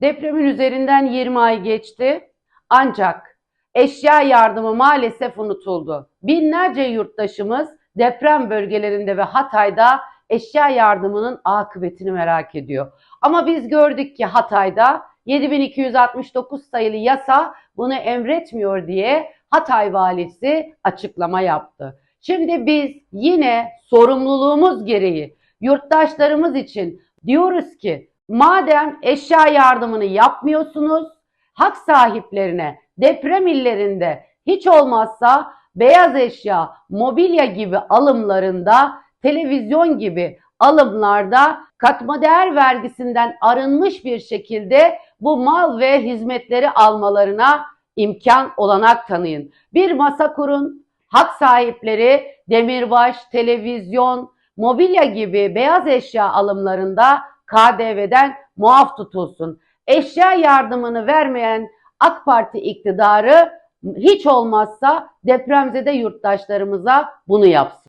Depremin üzerinden 20 ay geçti. Ancak eşya yardımı maalesef unutuldu. Binlerce yurttaşımız deprem bölgelerinde ve Hatay'da eşya yardımının akıbetini merak ediyor. Ama biz gördük ki Hatay'da 7269 sayılı yasa bunu emretmiyor diye Hatay valisi açıklama yaptı. Şimdi biz yine sorumluluğumuz gereği yurttaşlarımız için diyoruz ki madem eşya yardımını yapmıyorsunuz hak sahiplerine deprem illerinde hiç olmazsa beyaz eşya, mobilya gibi alımlarında, televizyon gibi alımlarda katma değer vergisinden arınmış bir şekilde bu mal ve hizmetleri almalarına imkan olanak tanıyın. Bir masa kurun, hak sahipleri demirbaş, televizyon, mobilya gibi beyaz eşya alımlarında KDV'den muaf tutulsun. Eşya yardımını vermeyen AK Parti iktidarı hiç olmazsa depremzede yurttaşlarımıza bunu yapsın.